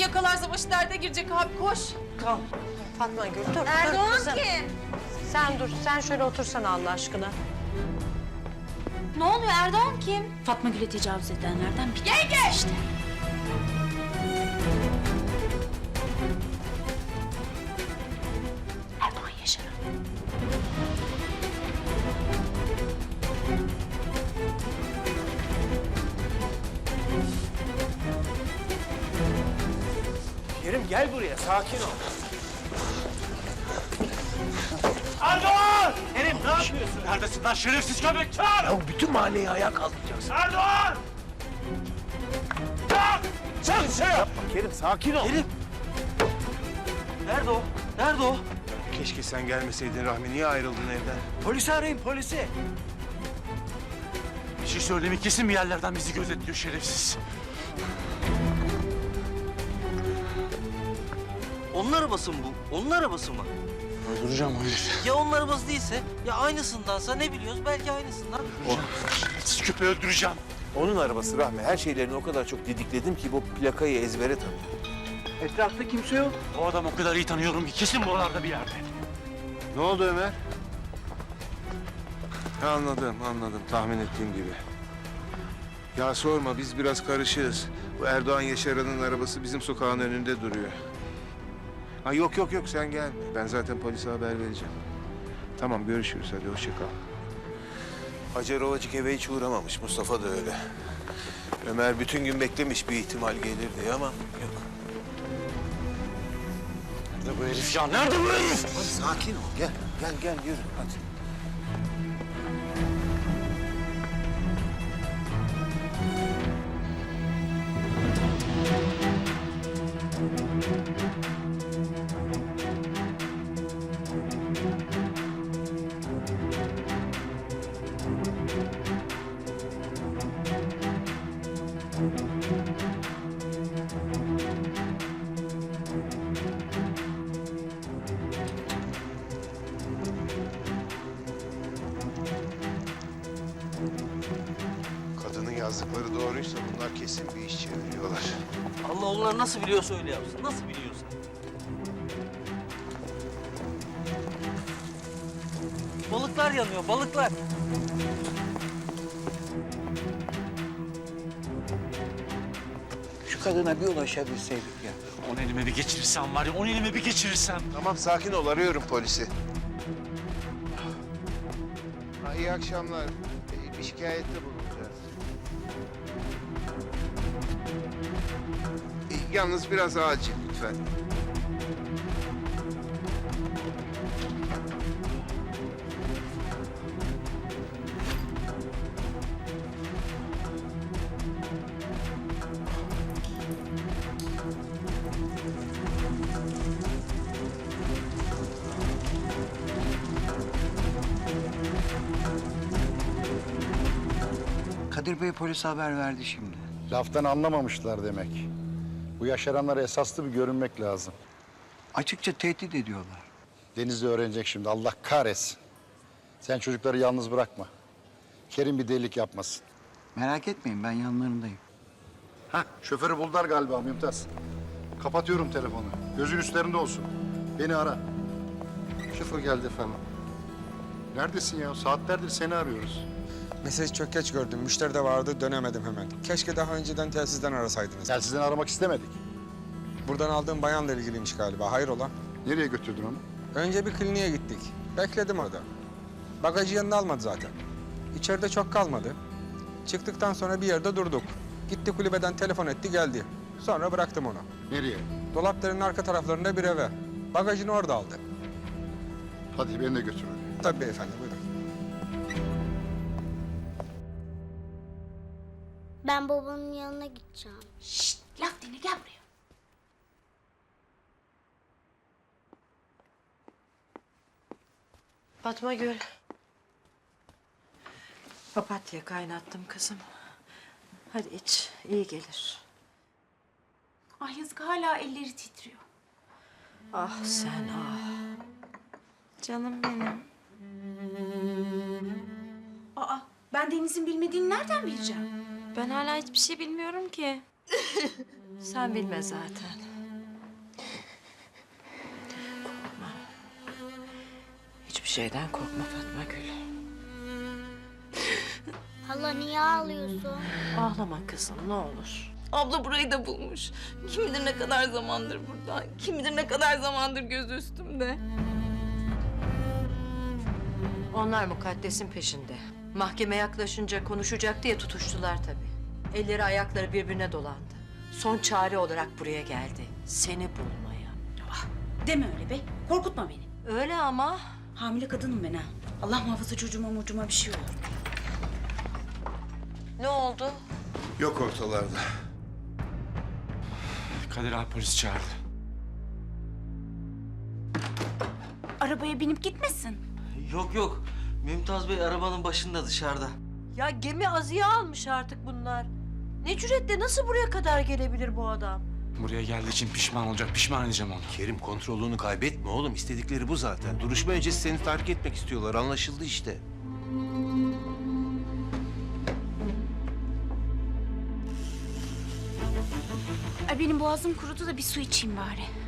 Yakalarsa başı derde girecek abi koş. Tamam. Fatma Gül dur. dur Erdoğan kızım. kim? Sen dur. Sen şöyle otursana Allah aşkına. Ne oluyor Erdoğan kim? Fatma Gül'e tecavüz edenlerden bir Yenge! işte. Gel buraya sakin ol. Erdoğan! Kerim ne yapıyorsun? Neredesin lan şerefsiz köpek? Çağır! Ya bütün mahalleyi ayağa kaldıracaksın. Erdoğan! Çağır! Çağır dışarı! Yapma Kerim sakin ol. Kerim. Nerede o? Nerede o? Keşke sen gelmeseydin Rahmi. Niye ayrıldın evden? Polisi arayın polisi. Bir şey söyleyeyim kesin bir yerlerden bizi gözetliyor şerefsiz. Onun arabası mı bu? Onun arabası mı? Öldüreceğim o herifi. Ya onun arabası değilse, ya aynısındansa ne biliyoruz? Belki aynısından. Şerefsiz köpeği öldüreceğim. Onun arabası Rahmi. Her şeylerini o kadar çok didikledim ki bu plakayı ezbere tanıyor. Etrafta kimse yok. O adam o kadar iyi tanıyorum ki kesin buralarda bir yerde. Ne oldu Ömer? Ha, anladım, anladım. Tahmin ettiğim gibi. Ya sorma, biz biraz karışığız. Bu Erdoğan Yaşaran'ın arabası bizim sokağın önünde duruyor. Ha yok yok yok sen gel. Ben zaten polise haber vereceğim. Tamam görüşürüz hadi hoşça kal. Hacer Ovacık eve hiç uğramamış. Mustafa da öyle. Ömer bütün gün beklemiş bir ihtimal gelir diye ama yok. Nerede bu herif ya? Nerede bu herif? Hadi sakin ol gel. Gel gel yürü hadi. Kadının yazdıkları doğruysa bunlar kesin bir iş çeviriyorlar. Allah onlar nasıl biliyorsa öyle yapsın. Nasıl biliyorsa. Balıklar yanıyor, balıklar. Şu kadına bir ulaşabilseydik ya. On elime bir geçirirsem var ya, on elime bir geçirirsem. Tamam sakin ol arıyorum polisi. Ha, iyi akşamlar. Ee, Bir şikayette bulunacağız. Ee, Yalnız biraz acil lütfen. Kadir Bey polise haber verdi şimdi. Laftan anlamamışlar demek. Bu yaşaranlara esaslı bir görünmek lazım. Açıkça tehdit ediyorlar. Deniz de öğrenecek şimdi. Allah kahretsin. Sen çocukları yalnız bırakma. Kerim bir delilik yapmasın. Merak etmeyin ben yanlarındayım. Ha, şoförü buldular galiba Mümtaz. Kapatıyorum telefonu. Gözün üstlerinde olsun. Beni ara. Şoför geldi efendim. Neredesin ya? Saatlerdir seni arıyoruz. Mesaj çok geç gördüm. Müşteri de vardı, dönemedim hemen. Keşke daha önceden telsizden arasaydınız. Telsizden aramak istemedik. Buradan aldığım bayanla ilgiliymiş galiba. Hayrola? Nereye götürdün onu? Önce bir kliniğe gittik. Bekledim orada. Bagajı yanına almadı zaten. İçeride çok kalmadı. Çıktıktan sonra bir yerde durduk. Gitti kulübeden telefon etti geldi. Sonra bıraktım onu. Nereye? Dolapların arka taraflarında bir eve. Bagajını orada aldı. Hadi beni de götür. Tabii beyefendi buyurun. Ben babamın yanına gideceğim. Şşt laf dinle gel buraya. Fatma Gül. Papatya kaynattım kızım. Hadi iç, iyi gelir. Ay yazık hala elleri titriyor. Ah sen ah. Canım benim. Aa, ben Deniz'in bilmediğini nereden bileceğim? Ben hala hiçbir şey bilmiyorum ki. Sen bilme zaten. Korkma. Hiçbir şeyden korkma Fatma Gül. Hala niye ağlıyorsun? Ağlama kızım ne olur. Abla burayı da bulmuş. Kim bilir ne kadar zamandır burada. Kim bilir ne kadar zamandır göz üstümde. Onlar mukaddesin peşinde. Mahkeme yaklaşınca konuşacak diye tutuştular tabii. Elleri ayakları birbirine dolandı. Son çare olarak buraya geldi. Seni bulmaya. Deme öyle be. Korkutma beni. Öyle ama Hamile kadınım ben ha. Allah muhafaza çocuğuma mucuma bir şey olur. ne oldu? Yok ortalarda. Kadir abi polis çağırdı. Arabaya binip gitmesin. Yok yok. Mümtaz Bey arabanın başında dışarıda. Ya gemi azıya almış artık bunlar. Ne cüretle nasıl buraya kadar gelebilir bu adam? Buraya geldiği için pişman olacak. Pişman edeceğim onu. Kerim kontrolünü kaybetme oğlum. İstedikleri bu zaten. Duruşma öncesi seni tahrik etmek istiyorlar. Anlaşıldı işte. Ay benim boğazım kurudu da bir su içeyim bari.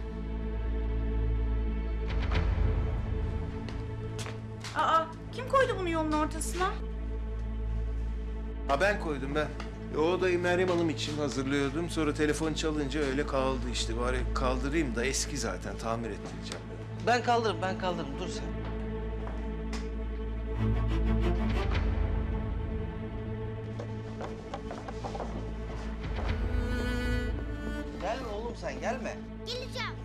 Aa, kim koydu bunu yolun ortasına? Ha ben koydum ben. E, O odayı Meryem Hanım için hazırlıyordum. Sonra telefon çalınca öyle kaldı işte. Bari kaldırayım da eski zaten. Tamir ettireceğim. Ben kaldırırım ben kaldırırım dur sen. Gelme oğlum sen gelme. Geleceğim.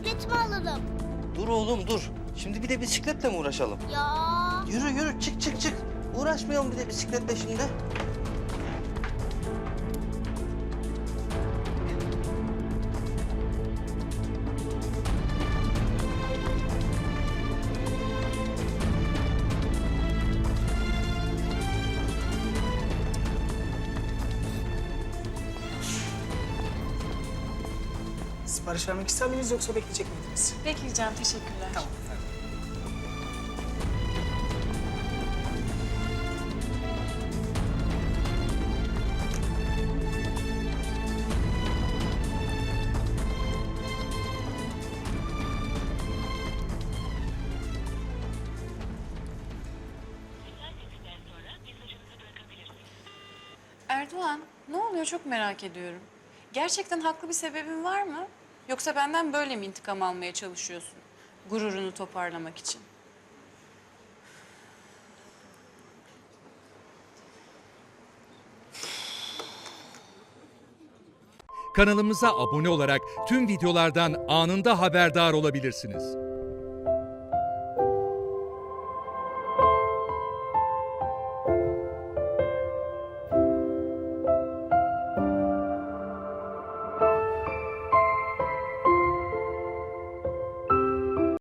Hadi bisikletimi alalım. Dur oğlum dur. Şimdi bir de bisikletle mi uğraşalım? Ya. Yürü yürü çık çık çık. Uğraşmayalım bir de bisikletle şimdi. Sipariş vermek ister miydiniz yoksa bekleyecek miydiniz? Bekleyeceğim teşekkürler. Tamam. Erdoğan ne oluyor çok merak ediyorum. Gerçekten haklı bir sebebin var mı? Yoksa benden böyle mi intikam almaya çalışıyorsun? Gururunu toparlamak için. Kanalımıza abone olarak tüm videolardan anında haberdar olabilirsiniz.